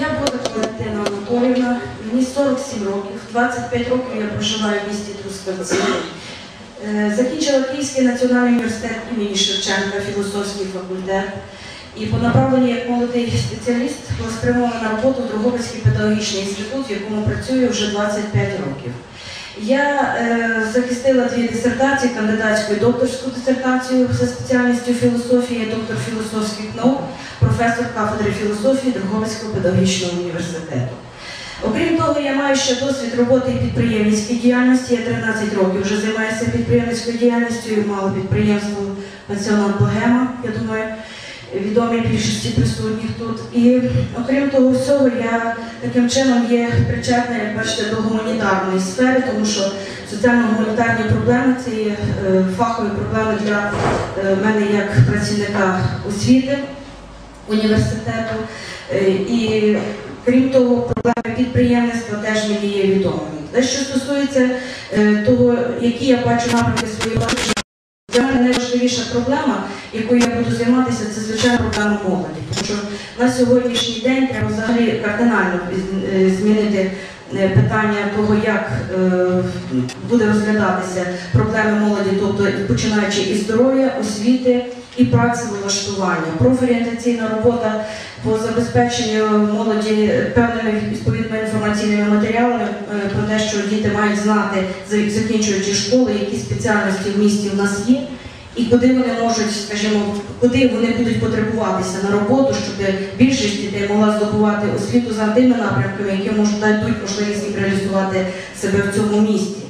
Я Бодак Валентина Анатоліївна, мені 47 років, 25 років я проживаю в місті Трускавці. Е, Закінчила Київський національний університет імені Шевченка, філософський факультет. І по направленню як молодий спеціаліст була спрямована на роботу в Дрогобицький педагогічний інститут, в якому працюю вже 25 років. Я е, захистила дві дисертації, кандидатську і докторську дисертацію за спеціальністю філософії, доктор філософських наук, професор кафедри філософії Дрогобицького педагогічного університету. Окрім того, я маю ще досвід роботи і підприємницької діяльності. Я 13 років вже займаюся підприємницькою діяльністю, мало підприємство пансіонат Богема, я думаю, відомі більшості присутніх тут. І окрім того всього, я таким чином є причетна, як бачите, до гуманітарної сфери, тому що соціально-гуманітарні проблеми це є е, фахові проблеми для е, мене як працівника освіти університету. Е, І крім того, проблеми підприємництва теж мені є відомими. Те, що стосується е, того, які я бачу напрямки своєї роботи, для мене найважливіша проблема, якою я буду займатися, це звичайно проблема молоді. Тому що на сьогоднішній день треба взагалі кардинально е, змінити питання того, як буде розглядатися проблеми молоді, тобто починаючи із здоров'я, освіти і працевлаштування. Профорієнтаційна робота по забезпеченню молоді певними відповідними інформаційними матеріалами е, про те, що діти мають знати, закінчуючи школи, які спеціальності в місті в нас є, і куди вони можуть, скажімо, куди вони будуть потребуватися на роботу, щоб більшість дітей могла здобувати освіту за тими напрямками, які можуть дадуть можливість реалізувати себе в цьому місті.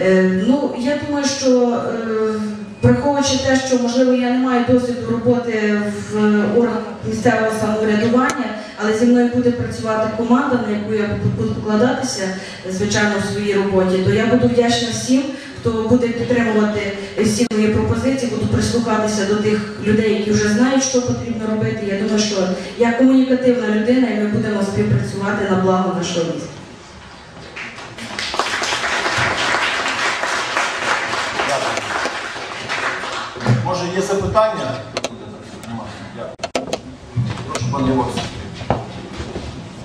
Е, Ну, я думаю, що е, враховуючи те, що можливо я не маю досвіду роботи в органах місцевого самоврядування, але зі мною буде працювати команда, на яку я буду покладатися, звичайно, в своїй роботі, то я буду вдячна всім, хто буде підтримувати всі мої пропозиції, буду прислухатися до тих людей, які вже знають, що потрібно робити. Я думаю, що я комунікативна людина, і ми будемо співпрацювати на благо нашого міста. Може є запитання? Прошу, пане Євгене.